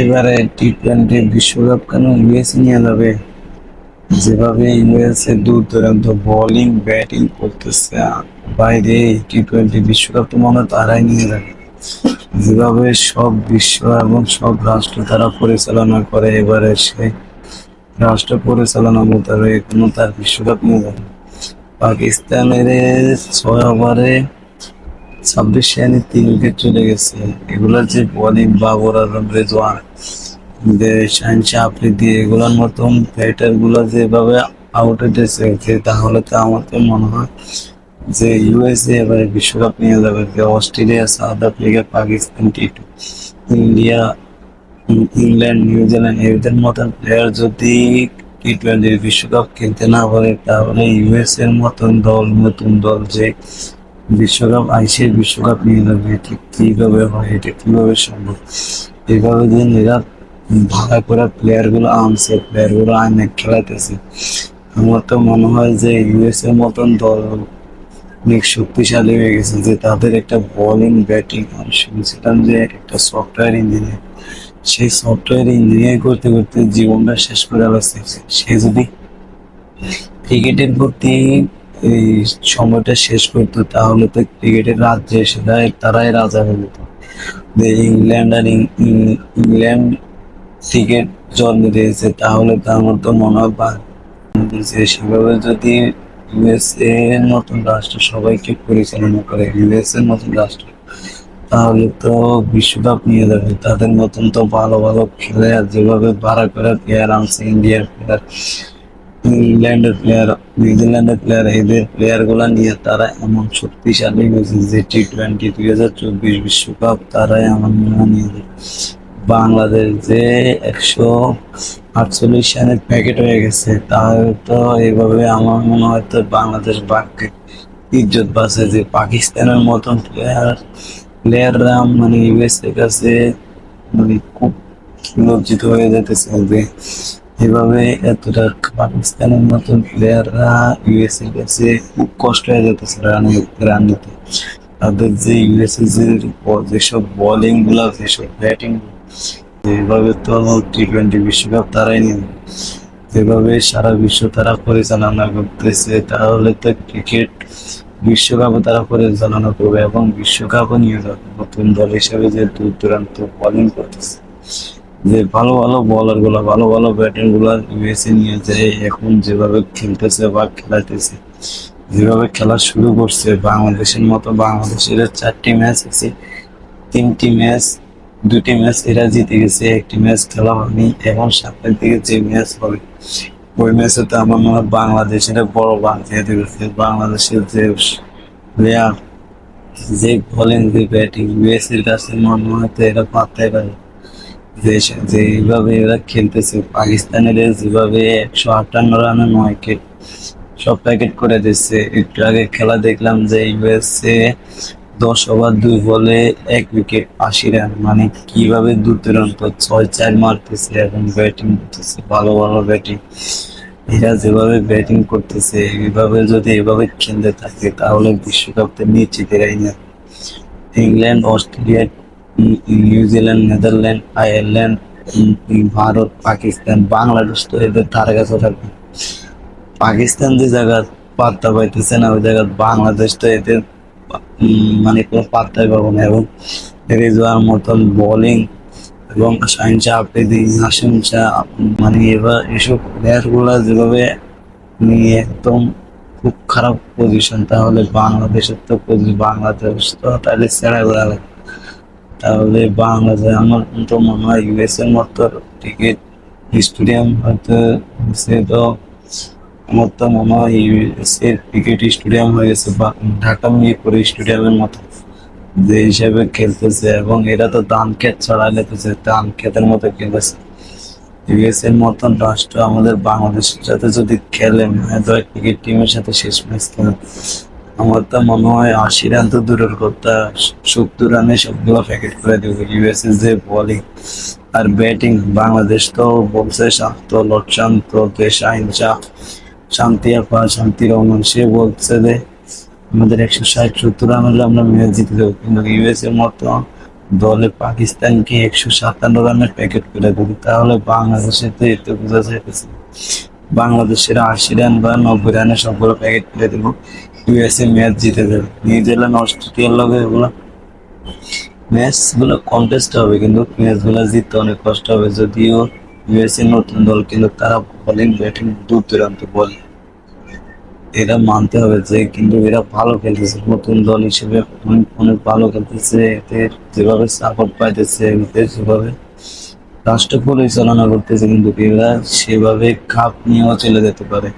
এবারে T twenty বিশ্বকাপ কেন ইউএসএ নিয়ে যাবে যেভাবে ইউএসএ দূর দূরান্ত বোলিং ব্যাটিং করতেছে, বাইরে টি টোয়েন্টি বিশ্বকাপ তো মনে তারাই নিয়ে যাবে যেভাবে সব বিশ্ব এবং সব রাষ্ট্র তারা পরিচালনা করে, এবারে সে রাষ্ট্র পরিচালনা মোতাবেক কোনো তার বিশ্বকাপ নিয়ে যাবে পাকিস্তানের ছয় ওভারে ছাব্বিশ রানে তিন উইকেট চলে গেছে। এগুলোর যে বোলিং বাবর আজম রেজওয়ান শাহিন শাহ আফ্রিদি, এগুলোর মতন ব্যাটারগুলো যেভাবে আউট হইতেছে, যে তাহলে তো আমার তো মনে হয় যে ইউএসএ এবারে বিশ্বকাপ নিয়ে যাবে, যে অস্ট্রেলিয়া, সাউথ আফ্রিকা, পাকিস্তান টি টু ইন্ডিয়া, ইংল্যান্ড নিউজিল্যান্ড এদের মতন প্লেয়ার যদি টি টোয়েন্টি বিশ্বকাপ খেলতে না পারে, তাহলে ইউএস এর মতন দল, নতুন দল যে বিশ্বকাপ আইসিএ বিশ্বকাপ নিয়ে যাবে এটা কীভাবে হয়, এটা কীভাবে সম্ভব? এভাবে যে এরা ভাড়া করা প্লেয়ারগুলো আনছে প্লেয়ারগুলো আনে খেলাইতেছে, আমার তো মনে হয় যে ইউএস এর মতন দল অনেক শক্তিশালী হয়ে গেছে যে তাদের একটা বোলিং ব্যাটিং আমি শুনছিলাম যে একটা সফটওয়্যার ইঞ্জিনিয়ার সেই সফটওয়্যার ইঞ্জিনিয়ার করতে করতে জীবনটা শেষ করে আলাদা সে যদি ক্রিকেটের প্রতি এই সময়টা শেষ করতো, তাহলে তো ক্রিকেটের রাজ্যে সেটাই তারাই রাজা হয়ে যেত। ইংল্যান্ড আর ইংল্যান্ড ক্রিকেট জন্ম দিয়েছে, তাহলে তার আমার তো মনে হয় সেভাবে যদি ইউএসএ এর মতন রাষ্ট্র, সবাইকে পরিচালনা করে ইউএসএ এর মতন রাষ্ট্র, তাহলে তো বিশ্বকাপ নিয়ে যাবে। তাদের মতন তো ভালো ভালো খেলে যেভাবে ভাড়া করে প্লেয়ার আনছে ইন্ডিয়ার প্লেয়ার ইংল্যান্ডের প্লেয়ার নিউজিল্যান্ডের প্লেয়ার এদের প্লেয়ারগুলা নিয়ে তারা এমন শক্তিশালী হয়েছে যে টি টোয়েন্টি দুই হাজার চব্বিশ বিশ্বকাপ তারাই আমার মনে নিয়ে বাংলাদেশ যে একশো আটচল্লিশ রানের প্যাকেট হয়ে গেছে তাহলে তো এইভাবে আমার মনে হয় তো বাংলাদেশ বাঘকে ইজ্জত বাঁচে যে পাকিস্তানের মতন প্লেয়ার প্লেয়াররা মানে ইউএস এর কাছে মানে খুব লজ্জিত হয়ে যেতেছে যে এভাবে এতটা পাকিস্তানের মতন প্লেয়াররা ইউএস এর কাছে খুব কষ্ট হয়ে যেতেছে রান রান নিতে তাদের যে ইউএস এর যে ব- যেসব বোলিংগুলা, যেসব ব্যাটিং যেভাবে তো টি টোয়েন্টি বিশ্বকাপ তারাই নেবে। যেভাবে সারা বিশ্ব তারা পরিচালনা করতেছে, তাহলে তো ক্রিকেট বিশ্বকাপও তারা পরিচালনা করবে এবং বিশ্বকাপও নিয়ে যাবে নতুন দল হিসেবে যে দূর দূরান্ত বোলিং করতেছে যে ভালো ভালো বলারগুলো, ভালো ভালো ব্যাটারগুলো ইউএসএ নিয়ে যায়, এখন যেভাবে খেলতেছে বা খেলাইতেছে যেভাবে খেলা শুরু করছে, বাংলাদেশের মতো বাংলাদেশের চারটি ম্যাচ আছে। তিনটি ম্যাচ দুটি ম্যাচ এরা জিতে গেছে, একটি ম্যাচ খেলা হয়নি, এবং সামনের দিকে যে ম্যাচ হবে, ওই ম্যাচে তো আমার মনে হয় বাংলাদেশের বড় বান যেতে গেছে বাংলাদেশের যে প্লেয়ার যে বলেন যে ব্যাটিং ইউএস এর কাছে মনে হয় তো এরা পাত্তাই পারে যে যে এইভাবে এরা খেলতেছে, পাকিস্তানের যেভাবে একশো আটান্ন রানে নয় উইকেট সব প্যাকেট করে দিচ্ছে। একটু আগে খেলা দেখলাম যে ইউএসএ দশ ওভার দুই বলে এক উইকেট আশি রান। মানে কীভাবে দূর দূরান্ত ছয়, চার মারতেছে এবং ব্যাটিং করতেছে, ভালো ভালো ব্যাটিং এরা যেভাবে ব্যাটিং করতেছে, এইভাবে যদি এভাবে খেলতে থাকে, তাহলে বিশ্বকাপটা নিশ্চিত এরাই না। England, Australia New Zealand, Netherland, Ireland Bharat, Pakistan, Bangladesh তো এদের ধারে কাছে থাকবে। পাকিস্তান যে জায়গা পাত্তা পাইতেছে না, ওই জায়গা বাংলাদেশ তো এদের মানে কোনো পাত্তাই পাবো না। এবং রেজওয়ার মতন বোলিং এবং শাহিন শাহ, আফ্রিদি, হাসিম শাহ মানে এবার এসব প্লেয়ারগুলা যেভাবে নিয়ে একদম খুব খারাপ পজিশন তাহলে বাংলাদেশের তো বাংলাদেশ তো তাহলে ছেড়া বেড়া লাগে তাহলে বাংলাদেশ আমার তো মনে হয় ইউএস এর মতো ক্রিকেট স্টেডিয়াম হয়তো সে তো আমার তো মনে হয় ইউএস এর ক্রিকেট স্টেডিয়াম হয়ে গেছে বা ঢাকা মিরপুর স্টেডিয়ামের মতো যে হিসাবে খেলতেছে এবং এরা তো ধান ক্ষেত ছড়া লেতেছে ধান ক্ষেতের মতো খেলতেছে। ইউএস এর মতন রাষ্ট্র আমাদের বাংলাদেশের সাথে যদি খেলে হয়তো ক্রিকেট টিমের সাথে শেষ ম্যাচ খেলে আমার তো মনে হয় আশি রান তো দূরের কথা, সত্তর রানে সবগুলো প্যাকেট করে দেবে ইউএস এর যে বোলিং আর ব্যাটিং বাংলাদেশ তো বলছে শান্ত লক্ষান্ত দেশ আইনসা শান্তি আপা শান্তি রহমান সে বলছে যে আমাদের একশো ষাট, সত্তর রান হলে আমরা ম্যাচ জিতে দেবো। কিন্তু ইউএস এর মতো দলে পাকিস্তানকে একশো সাতান্ন রানের প্যাকেট করে দেবে। তাহলে বাংলাদেশে তো এতে বোঝা যাইতেছে বাংলাদেশের আশি রান বা নব্বই রানের সবগুলো প্যাকেট করে দেবো। ইউএসএ ম্যাচ জিতে যাবে নিউজিল্যান্ড অস্ট্রেলিয়ার লগে এগুলো। ম্যাচগুলো কন্টেস্ট হবে কিন্তু ম্যাচগুলো জিততে অনেক কষ্ট হবে। যদিও ইউএসএ নতুন দল, কিন্তু তারা বোলিং ব্যাটিং দূর দূরান্ত বল। এরা মানতে হবে যে, কিন্তু এরা ভালো খেলতেছে। নতুন দল হিসেবে অনেক অনেক ভালো খেলতেছে। এদের যেভাবে সাপোর্ট পাইতেছে, এদের যেভাবে রাষ্ট্র পরিচালনা করতেছে, কিন্তু এরা সেভাবে কাপ নিয়েও চলে যেতে পারে।